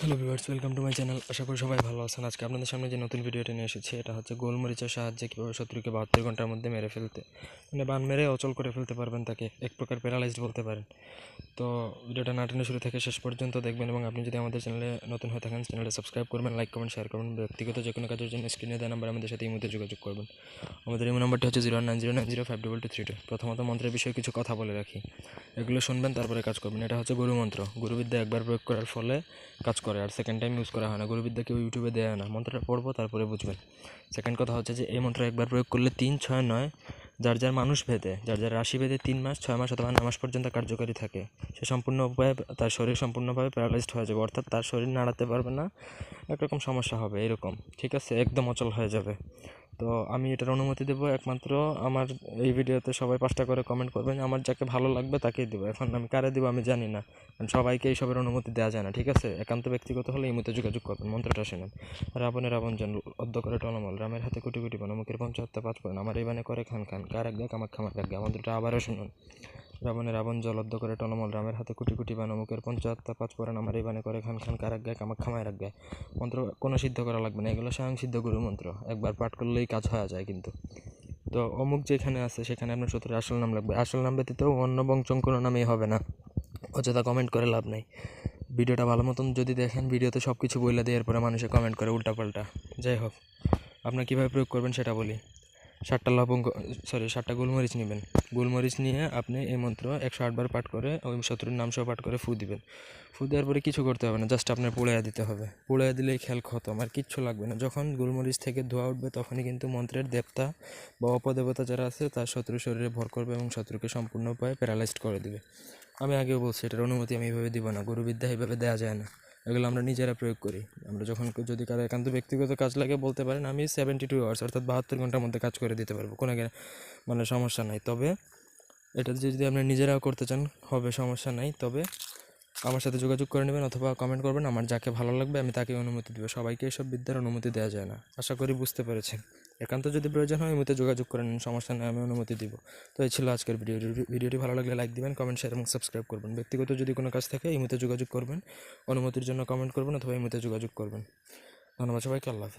Hello viewers welcome to my channel আশা করি সবাই ভালো আছেন। আজকে আপনাদের সামনে যে নতুন ভিডিওটি নিয়ে এসেছি, এটা হচ্ছে গোলমরিচের সাহায্যে কীভাবে শত্রুকে বাহাত্তর ঘণ্টার মধ্যে মেরে ফেলতে মানে বান মেরে অচল করে ফেলতে পারবেন তাকে, এক প্রকার প্যারালাইজড বলতে পারেন। তো ভিডিওটা নাটনে শুরু থেকে শেষ পর্যন্ত দেখবেন এবং আপনি যদি আমাদের চ্যানেলে নতুন হয়ে থাকেন চ্যানেলটা সাবস্ক্রাইব করবেন লাইক করবেন শেয়ার করবেন, ব্যক্তিগত যে কোনো কাজের জন্য স্ক্রিনে দেওয়া নাম্বার আমাদের সাথে এই মুহূর্তে যোগাযোগ করবেন। আমাদের এই নাম্বারটি হচ্ছে zero nine zero nine zero five double two three two প্রথমত মন্ত্রের বিষয়ে কিছু কথা বলে রাখি। এগুলো শুনবেন, তারপরে কাজ করবেন। এটা হচ্ছে গুরু মন্ত্র গুরুবিদ্যা একবার প্রয়োগ করার ফলে কাজ করে আর সেকেন্ড টাইম ইউজ করা হয় না। গুরুবিদ্যা কেউ ইউটিউবে দেয় না। মন্ত্রটা পড়ব, তারপরে বুঝবেন। সেকেন্ড কথা হচ্ছে যে, এই মন্ত্র একবার প্রয়োগ করলে তিন, ছয়, নয়, যার যার মানুষ ভেদে, যার যার রাশি ভেদে তিন মাস, ছয় মাস অথবা নয় মাস পর্যন্ত কার্যকারী থাকে, সে সম্পূর্ণ উপায়ে তার শরীর সম্পূর্ণভাবে প্যারালাইজড হয়ে যাবে। অর্থাৎ তার শরীর নাড়াতে পারবে না একরকম সমস্যা হবে এরকম। ঠিক আছে? একদম অচল হয়ে যাবে। তো আমি এটার অনুমতি দেবো। একমাত্র আমার এই ভিডিওতে সবাই পাঁচটা করে কমেন্ট করবেন। আমার যাকে ভালো লাগবে তাকেই দেবো। এখন আমি কারে দেবো আমি জানি না। সবাইকে এইসবের অনুমতি দেওয়া যায় না, ঠিক আছে? একান্ত ব্যক্তিগত হলে এই মতো যোগাযোগ করবেন, মন্ত্রটা শুনেন রাবণের রাবণ জন অদ্য করে টলমল, রামের হাতে কোটি কোটি বান, মুখের পঞ্চাত্তর পাঁচ পড়েন আমার এই বানে করে খান খান, কার এক গায়ে কামাক খামাক এক মন্ত্রটা আবারও শুনুন। রাবণের রাবণ জল অদ্য করে টলমল, রামের হাতে কোটি কোটি বান, মুখের পঞ্চাত্তর পাঁচ পড়েন আমার এই বানে করে খান খান, কার এক গায়ে কামাক খামায় এক গায়ে মন্ত্র কোনো সিদ্ধ করা লাগবে না, এগুলো স্বয়ং সিদ্ধ গুরু মন্ত্র, একবার পাঠ করলেই কাজ হয়ে যায় কিন্তু। তো অমুক যেখানে আছে সেখানে আপনার শত্রুর আসল নাম লাগবে, আসল নাম ব্যতীত অন্য বংচং কোনো নামেই হবে না। অযথা কমেন্ট করে লাভ নাই। ভিডিওটা ভালো মতন যদি দেখেন, ভিডিওতে সব কিছু বইলে দেওয়ার এরপরে মানুষে কমেন্ট করে উল্টাপাল্টা। যাই হোক, আপনার কীভাবে প্রয়োগ করবেন সেটা বলি। সাতটা লবঙ্গ সরি সাতটা গোলমরিচ নেবেন। গোলমরিচ নিয়ে আপনি এই মন্ত্র একশো আটবার পাঠ করে ওই শত্রুর নাম সহ পাঠ করে ফু দিবেন। ফু দেওয়ার পরে কিছু করতে হবে না জাস্ট আপনার পুড়াইয়া দিতে হবে। পুড়াইয়া দিলেই খেল খতম, আর কিচ্ছু লাগবে না। যখন গোলমরিচ থেকে ধোয়া উঠবে তখনই কিন্তু মন্ত্রের দেবতা বা অপদেবতা যারা আছে, তার শত্রু শরীরে ভর করবে এবং শত্রুকে সম্পূর্ণ উপায়ে প্যারালাইজড করে দিবে। আমি আগেও বলছি, এটার অনুমতি আমি এইভাবে দিব না। গুরুবিদ্যা এইভাবে দেওয়া যায় না। এগুলো আমরা নিজেরা প্রয়োগ করি। আমরা যখন যদি কারও একান্ত ব্যক্তিগত কাজ লাগে বলতে পারেন, আমি সেভেন্টি টু আওয়ার্স অর্থাৎ বাহাত্তর ঘণ্টার মধ্যে কাজ করে দিতে পারব, কোনো মানে সমস্যা নাই। তবে এটা যদি আপনি নিজেরাও করতে চান, হবে সমস্যা নাই। তবে আমার সাথে যোগাযোগ করে নেবেন অথবা কমেন্ট করবেন। আমার যাকে ভালো লাগবে, আমি তাকে অনুমতি দেবো। সবাইকে এসব বিদ্যার অনুমতি দেওয়া যায় না। আশা করি বুঝতে পেরেছেন। একান্ত যদি প্রয়োজন হয় এমনিতে যোগাযোগ করে নিন, সমস্যা নেই, আমি অনুমতি দিব। তো এই ছিল আজকের ভিডিও ভিডিওটি ভালো লাগলে লাইক দিবেন কমেন্ট শেয়ার এবং সাবস্ক্রাইব করবেন। ব্যক্তিগত যদি কোনো কাজ থাকে এই যোগাযোগ করবেন, অনুমতির জন্য কমেন্ট করবেন অথবা এই মুহূর্তে যোগাযোগ করবেন। ধন্যবাদ সবাইকে, আল্লাহ